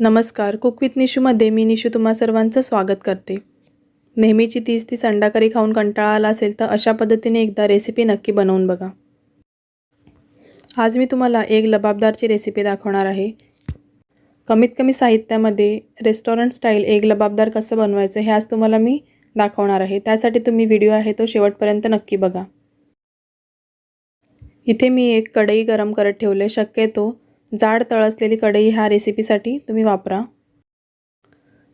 नमस्कार cook with निशूमध्ये मी निशू तुम्हा सर्वांचं स्वागत करते. नेहमीची तीच ती अंडाकरी खाऊन कंटाळा आला असेल तर अशा पद्धतीने एकदा रेसिपी नक्की बनवून बघा. आज मी तुम्हाला एक लबाबदारची रेसिपी दाखवणार आहे. कमीत कमी साहित्यामध्ये रेस्टॉरंट स्टाईल एक लबाबदार कसं बनवायचं हे आज तुम्हाला मी दाखवणार आहे. त्यासाठी तुम्ही व्हिडिओ आहे तो शेवटपर्यंत नक्की बघा. इथे मी एक कढई गरम करत ठेवले. शक्यतो जाड तळ असलेली कढई ह्या रेसिपीसाठी तुम्ही वापरा.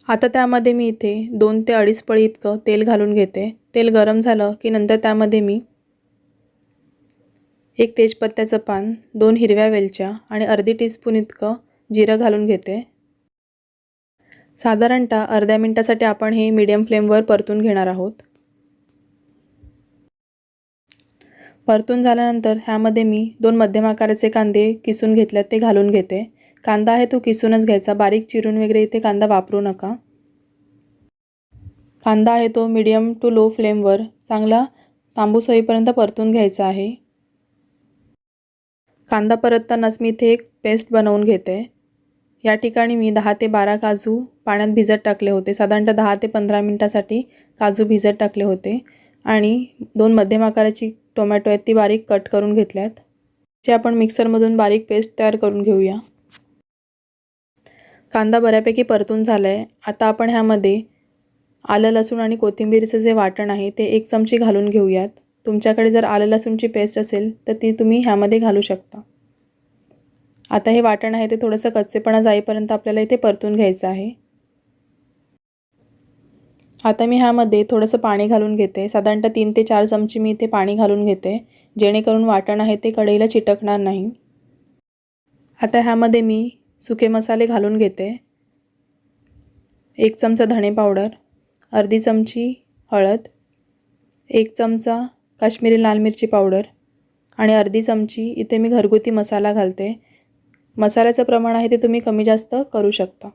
आता त्यामध्ये मी इथे दोन ते अडीच पळी इतकं तेल घालून घेते. तेल गरम झालं की नंतर त्यामध्ये मी एक तेजपत्त्याचं पान दोन हिरव्या वेलच्या आणि अर्धी टीस्पून इतकं जिरं घालून घेते. साधारणतः अर्ध्या मिनटासाठी आपण हे मीडियम फ्लेमवर परतून घेणार आहोत. परतून झाल्यानंतर ह्यामध्ये मी दोन मध्यम आकाराचे कांदे किसून घेतल्यात ते घालून घेते. कांदा आहे तो किसूनच घ्यायचा बारीक चिरून वगैरे इथे कांदा वापरू नका. कांदा आहे तो मीडियम टू लो फ्लेमवर चांगला तांबूस होईपर्यंत परतून घ्यायचा आहे. कांदा परततानाच मी इथे एक पेस्ट बनवून घेते. या ठिकाणी मी दहा ते बारा काजू पाण्यात भिजत टाकले होते. साधारणतः दहा ते पंधरा मिनटासाठी काजू भिजत टाकले होते. आणि दोन मध्यम आकाराची टोमॅटो आहेत ती बारीक कट करून घेतल्यात. जे आपण मिक्सरमधून बारीक पेस्ट तयार करून घेऊया. कांदा बऱ्यापैकी परतून झाला आहे आता आपण ह्यामध्ये आलं लसूण आणि कोथिंबीरचं जे वाटण आहे ते एक चमची घालून घेऊयात. तुमच्याकडे जर आलं लसूणची पेस्ट असेल तर ती तुम्ही ह्यामध्ये घालू शकता. आता हे वाटण आहे ते थोडंसं कच्चेपणा जाईपर्यंत आपल्याला इथे परतून घ्यायचं आहे. आता मी ह्यामध्ये थोडंसं पाणी घालून घेते. साधारणतः तीन ते चार चमची मी इथे पाणी घालून घेते. जेणेकरून वाटण आहे ते कढईला चिटकणार नाही. आता ह्यामध्ये मी सुके मसाले घालून घेते. एक चमचा धणे पावडर अर्धी चमची हळद एक चमचा काश्मीरी लाल मिरची पावडर आणि अर्धी चमची इथे मी घरगुती मसाला घालते. मसाल्याचं प्रमाण आहे ते तुम्ही कमी जास्त करू शकता.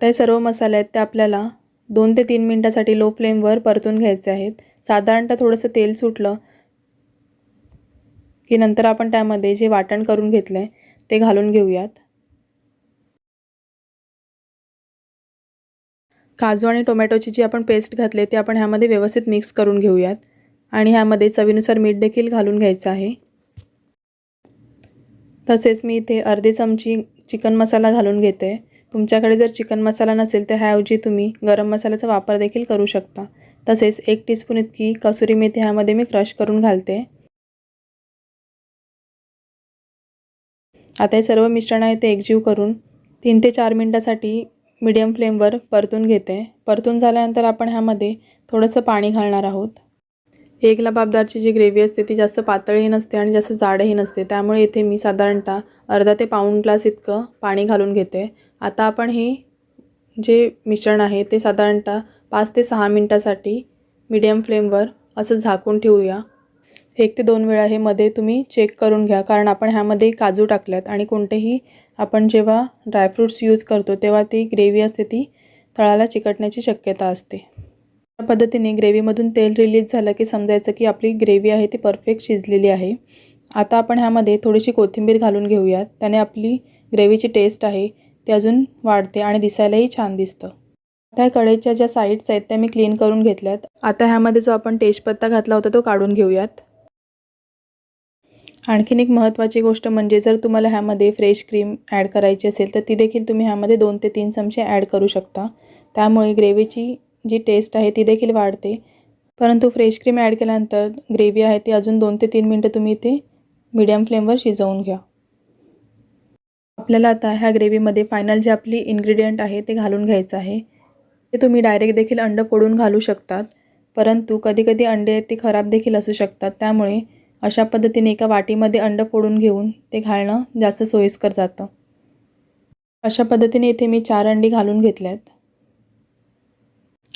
ते सर्व मसाले आहेत ते आपल्याला दोन ते तीन मिनटासाठी लो फ्लेमवर परतून घ्यायचे आहेत. साधारणतः थोडंसं तेल सुटलं की नंतर आपण त्यामध्ये जे वाटण करून घेतलं आहे ते घालून घेऊयात. काजू आणि टोमॅटोची जी आपण पेस्ट घातली ते आपण ह्यामध्ये व्यवस्थित मिक्स करून घेऊयात. आणि ह्यामध्ये चवीनुसार मीठ देखील घालून घ्यायचं आहे. तसेच मी इथे अर्धी चमची चिकन मसाला घालून घेते. तुमच्याकडे जर चिकन मसाला नसेल तर ह्याऐवजी तुम्ही गरम मसाल्याचा वापर देखील करू शकता. तसेच एक टीस्पून इतकी कसुरी मेथी ह्यामध्ये मी क्रश करून घालते. आता हे सर्व मिश्रण आहे ते एकजीव करून तीन ते चार मिनटासाठी मीडियम फ्लेमवर परतून घेते. परतून झाल्यानंतर आपण ह्यामध्ये थोडंसं पाणी घालणार आहोत. एक लबाबदारची जी ग्रेव्ही असते ती जास्त पातळही नसते आणि जास्त जाडही नसते. त्यामुळे इथे मी साधारणतः अर्धा ते पाऊण ग्लास इतकं पाणी घालून घेते. आता आपण हे जे मिश्रण आहे ते साधारणतः पाच ते सहा मिनटासाठी मीडियम फ्लेमवर असं झाकून ठेवूया. एक ते दोन वेळा हे मध्ये तुम्ही चेक करून घ्या कारण आपण ह्यामध्ये काजू टाकल्यात आणि कोणतेही आपण जेव्हा ड्रायफ्रूट्स यूज करतो तेव्हा ती ग्रेव्ही असते ती तळाला चिकटण्याची शक्यता असते. या पद्धतीने ग्रेव्हीमधून तेल रिलीज झालं की समजायचं की आपली ग्रेव्ही आहे ती परफेक्ट शिजलेली आहे. आता आपण ह्यामध्ये थोडीशी कोथिंबीर घालून घेऊयात. त्याने आपली ग्रेव्हीची टेस्ट आहे ती अजून वाढते आणि दिसायलाही छान दिसतं. आता कढईच्या ज्या साईड्स आहेत त्या मी क्लीन करून घेतल्यात. आता ह्यामध्ये जो आपण तेजपत्ता घातला होता तो काढून घेऊयात. आणखीन एक महत्त्वाची गोष्ट म्हणजे जर तुम्हाला ह्यामध्ये फ्रेश क्रीम ॲड करायची असेल तर ती देखील तुम्ही ह्यामध्ये दोन ते तीन चमचे ॲड करू शकता. त्यामुळे ग्रेव्हीची जी टेस्ट आहे ती देखील वाढते. परंतु फ्रेश क्रीम ॲड केल्यानंतर ग्रेव्ही आहे ती अजून दोन ते तीन मिनटं तुम्ही इथे मीडियम फ्लेमवर शिजवून घ्या. आपल्याला आता ह्या ग्रेव्हीमध्ये फायनल जे आपली इन्ग्रेडियंट आहे ते घालून घ्यायचं आहे. ते तुम्ही डायरेक्ट देखील अंडं फोडून घालू शकतात. परंतु कधीकधी अंडे आहेत ते खराब देखील असू शकतात. त्यामुळे अशा पद्धतीने एका वाटीमध्ये अंडं फोडून घेऊन ते घालणं जास्त सोयीस्कर जातं. अशा पद्धतीने इथे मी चार अंडी घालून घेतल्यात.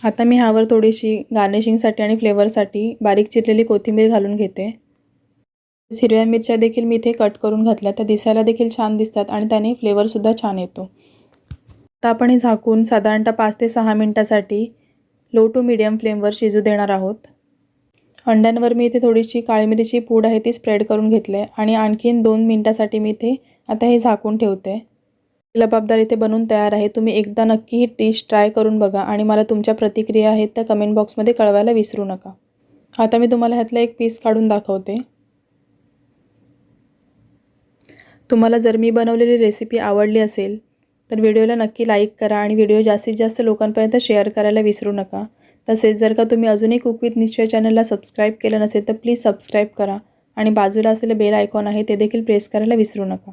आता मी ह्यावर थोडीशी गार्निशिंगसाठी आणि फ्लेवरसाठी बारीक चिरलेली कोथिंबीर घालून घेते. हिरव्या मिरच्या देखील मी इथे कट करून घातल्या. त्या दिसायला देखील छान दिसतात आणि त्याने फ्लेवरसुद्धा छान येतो. आता आपण हे झाकून साधारणतः पाच ते सहा मिनटासाठी लो टू मिडियम फ्लेमवर शिजू देणार आहोत. अंड्यांवर मी इथे थोडीशी काळी मिरीची पूड आहे ती स्प्रेड करून घेतले आणि आणखीन दोन मिनटासाठी मी इथे आता हे झाकून ठेवते. लबाबदार इथे बनवून तयार आहे. तुम्ही एकदा नक्की ही डिश ट्राय करून बघा आणि मला तुमच्या प्रतिक्रिया आहेत त्या कमेंट बॉक्समध्ये कळवायला विसरू नका. आता मी तुम्हाला ह्यातला एक पीस काढून दाखवते. तुम्हाला जर मी बनवलेली रेसिपी आवडली असेल तर व्हिडिओला नक्की लाईक करा आणि व्हिडिओ जास्तीत जास्त लोकांपर्यंत शेअर करायला विसरू नका. तसेच जर का तुम्ही अजूनही कुक विथ निश्चय चॅनलला सबस्क्राईब केलं नसेल तर प्लीज सबस्क्राईब करा आणि बाजूला असलेलं बेल आयकॉन आहे ते देखील प्रेस करायला विसरू नका.